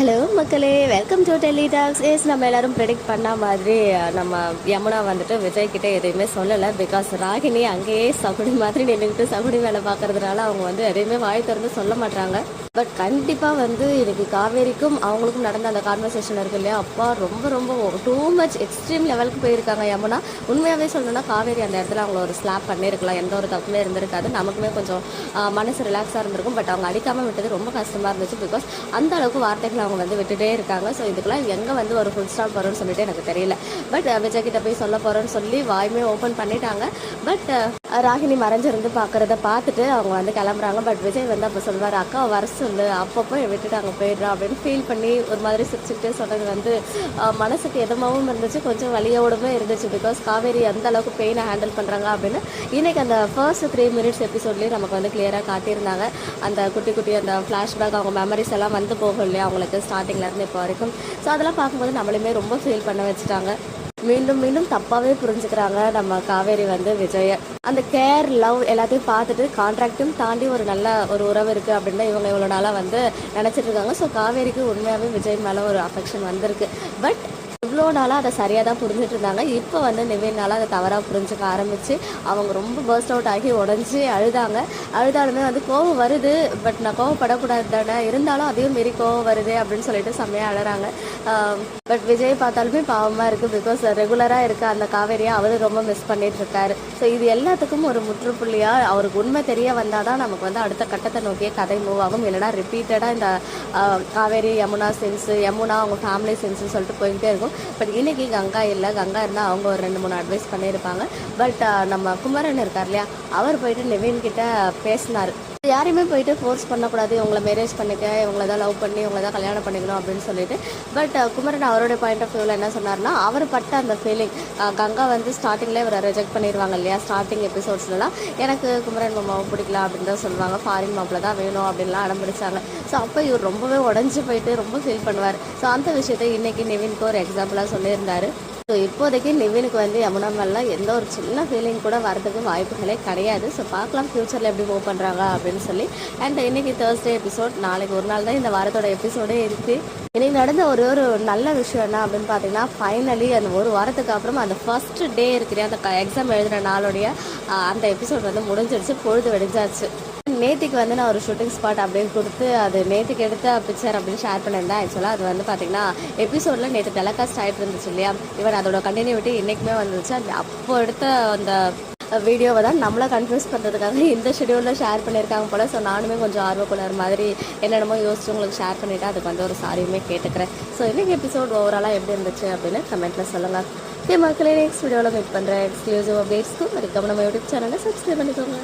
Hello மக்களே. Welcome to Delhi talks as நம்ம எல்லாரும் ப்ரெடிக்ட் பண்ண மாதிரி நம்ம யமுனா வந்துட்டு விஜய் கிட்ட எதையுமே சொல்லலை. பிகாஸ் ராகினி அங்கேயே சகுடி மாதிரி நின்றுக்கிட்டு சகுடி வேலை பார்க்கறதுனால அவங்க வந்து எதையுமே வாய் திறந்து சொல்ல மாட்டாங்க பட் கண்டிப்பாக வந்து இன்னைக்கு காவேரிக்கும் அவங்களுக்கும் நடந்த அந்த கான்வர்சேஷன் இருக்கு இல்லையா? அப்பா ரொம்ப ரொம்ப டூ மச் எக்ஸ்ட்ரீம் லெவலுக்கு போயிருக்காங்க யமுனா. உண்மையாகவே சொல்லணும்னா காவேரி அந்த இடத்துல அவங்கள ஒரு ஸ்லாப் பண்ணியிருக்கலாம் எந்த ஒரு தப்புமே இருந்திருக்காது. நமக்குமே கொஞ்சம் மனசு ரிலாக்ஸாக இருந்திருக்கும். பட் அவங்க அடிக்காமல் விட்டது ரொம்ப கஷ்டமாக இருந்துச்சு. பிகாஸ் அந்த அளவுக்கு வார்த்தைகள் அவங்க வந்து விட்டுட்டே இருக்காங்க. ஸோ இதுக்கெல்லாம் எங்கே வந்து ஒரு ஃபுல் ஸ்டாப் வரும்னு சொல்லிட்டு எனக்கு தெரியல. பட் விஜய் கிட்ட போய் சொல்ல போகிறோன்னு சொல்லி வாயுமே ஓப்பன் பண்ணிட்டாங்க. பட் ராகினி மறைஞ்சிருந்து பார்க்குறத பார்த்துட்டு அவங்க வந்து கிளம்புறாங்க. பட் விஜய் வந்து அப்போ சொல்வார் அக்கா வர சொல்லு. அப்பப்போ விட்டுட்டு அங்கே போயிடுறா. அப்படின்னு ஃபீல் பண்ணி ஒரு மாதிரி சிரிச்சுக்கிட்டு சொன்னது வந்து மனசுக்கு எதமாகவும் இருந்துச்சு. கொஞ்சம் வழியோடமே இருந்துச்சு. பிகாஸ் காவேரி எந்த அளவுக்கு பெயினை ஹேண்டில் பண்ணுறாங்க அப்படின்னு இன்றைக்கி அந்த ஃபர்ஸ்ட் த்ரீ மினிட்ஸ் எபிசோட்லேயே நமக்கு வந்து கிளியராக காட்டியிருந்தாங்க. அந்த குட்டி குட்டி அந்த ஃப்ளாஷ்பேக் அவங்க மெமரிஸ் எல்லாம் வந்து போகும் இல்லையா? அவங்களுக்கு ஸ்டார்டிங்லேருந்து இப்போ வரைக்கும். ஸோ அதெல்லாம் பார்க்கும்போது நம்மளுமே ரொம்ப ஃபீல் பண்ண வச்சுட்டாங்க. மீண்டும் மீண்டும் தப்பாகவே புரிஞ்சுக்கிறாங்க. நம்ம காவேரி வந்து விஜய. அந்த கேர் லவ் எல்லாத்தையும் பார்த்துட்டு கான்ட்ராக்டும் தாண்டி ஒரு நல்ல ஒரு உறவு இருக்குது அப்படின்னு இவங்க இவ்வளோ நாளாக வந்து நினச்சிட்டு இருக்காங்க. ஸோ காவேரிக்கு உண்மையாகவே விஜய் மேலே ஒரு அஃபெக்ஷன் வந்திருக்கு. பட் இவ்வளோ நாளாக அதை சரியாக தான் புரிஞ்சுட்டு இருந்தாங்க இப்போ வந்து நிவேனால அதை தவறாக புரிஞ்சுக்க ஆரம்பித்து அவங்க ரொம்ப பர்ஸ்ட் அவுட் ஆகி உடஞ்சி அழுதாங்க. அழுதாலுமே வந்து கோவம் வருது பட் நான் கோவப்படக்கூடாது தானே. இருந்தாலும் அதையும் மீறி கோவம் வருது அப்படின்னு சொல்லிட்டு செம்மையாக அழறாங்க. பட் விஜய் பார்த்தாலுமே பாவமாக இருக்குது பிகாஸ் ரெகுலராக இருக்க அந்த காவேரியை அவர் ரொம்ப மிஸ் பண்ணிட்டு இருக்காரு ஸோ இது எல்லாத்துக்கும் ஒரு முற்றுப்புள்ளியாக அவருக்கு உண்மை தெரிய வந்தால் தான் நமக்கு வந்து அடுத்த கட்டத்தை நோக்கிய கதை மூவ் ஆகும். இல்லைனா ரிப்பீட்டடாக இந்த காவேரி யமுனா சென்ஸு யமுனா அவங்க ஃபேமிலி சென்ஸுன்னு சொல்லிட்டு போயிட்டே இருக்கும். பட் இன்னைக்கு கங்கா இல்லை. கங்கா இருந்தால் அவங்க ஒரு ரெண்டு மூணு அட்வைஸ் பண்ணியிருப்பாங்க. பட் நம்ம குமரன் இருக்கார் இல்லையா? அவர் போயிட்டு நிவின் கிட்ட பேசினார். யாரையுமே போயிட்டு ஃபோர்ஸ் பண்ணக்கூடாது. இவங்களை மேரேஜ் பண்ணிக்க இவங்கள தான் லவ் பண்ணி இவங்கள தான் கல்யாணம் பண்ணிக்கணும் அப்படின்னு சொல்லிட்டு. பட் குமரன் அவருடைய பாயிண்ட் ஆஃப் வியூவில் என்ன சொன்னார்னா அவர் பட்ட அந்த ஃபீலிங் கங்கா வந்து ஸ்டார்டிங்கில் இவரை ரிஜெக்ட் பண்ணிடுவாங்க இல்லையா? ஸ்டார்டிங் எபிசோட்ஸ்லலாம் எனக்கு குமரன் மாமாவை பிடிக்கல அப்படின்னு தான் சொல்லுவாங்க. ஃபாரின் மாப்பிள்ள தான் வேணும் அப்படின்லாம் அடம்பிடிச்சாங்க. ஸோ அப்போ இவர் ரொம்பவே உடஞ்சி போயிட்டு ரொம்ப ஃபீல் பண்ணுவார். ஸோ அந்த விஷயத்தை இன்னைக்கு நிவின்க்கு ஒரு எக்ஸாம்பிளாக சொல்லியிருந்தாரு. ஸோ இப்போதைக்கு நிவினுக்கு வந்து யமுனா மேலாம் எந்த ஒரு சின்ன ஃபீலிங் கூட வரதுக்கு வாய்ப்புகளே கிடையாது. ஸோ பார்க்கலாம் ஃப்யூச்சரில் எப்படி மூவ் பண்ணுறாங்க அப்படின்னு சொல்லி. அண்ட் இன்னைக்கு தேர்ஸ்டே எபிசோட் நாளைக்கு ஒரு நாள் தான் இந்த வாரத்தோட எபிசோடே இருக்குது இன்னைக்கு நடந்த ஒரு ஒரு நல்ல விஷயம் என்ன அப்படின்னு பார்த்தீங்கன்னா ஃபைனலி அந்த ஒரு வாரத்துக்கு அப்புறம் அந்த ஃபர்ஸ்ட் டே இருக்கிற அந்த எக்ஸாம் எழுதுகிற நாளுடைய அந்த எபிசோட் வந்து முடிஞ்சிடுச்சு பொழுது வெடிஞ்சாச்சு. நேற்றுக்கு வந்து நான் ஒரு ஷூட்டிங் ஸ்பாட் அப்படின்னு கொடுத்து அது நேற்றுக்கு எடுத்த பிக்சர் அப்படின்னு ஷேர் பண்ணியிருந்தேன். ஆக்சுவலாக அது வந்து பார்த்தீங்கன்னா எபிசோடில் நேற்று டெலகாஸ்ட் ஆகிட்டு இருந்துச்சு இல்லையா? இவன் அதோட கண்டினியூட்டி இன்றைக்குமே வந்துச்சு அந்த அப்போ எடுத்த அந்த வீடியோவை தான் நம்மளை கன்ஃபியூஸ் பண்ணுறதுக்காக இந்த ஷெடியூலில் ஷேர் பண்ணியிருக்காங்க போல். ஸோ நானுமே கொஞ்சம் ஆர்வக்குள்ளர் மாதிரி என்னென்னமோ யோசிச்சு உங்களுக்கு ஷேர் பண்ணிவிட்டு அதுக்கு வந்து ஒரு சாரியுமே கேட்டுக்கிறேன். ஸோ இன்றைக்கி எபிசோட் ஓவராலாக எப்படி இருந்துச்சு அப்படின்னு கமெண்ட்டில் சொல்லுங்கள் ஓகே மக்களே நெக்ஸ்ட் வீடியோவில் மீட் பண்ணுறேன் எக்ஸ்க்ளூசிவ் அப்டேட்ஸ்க்கு அதுக்கப்புறம் நம்ம யூடியூப் சேனலை சப்ஸ்கிரைப் பண்ணிக்கோங்க.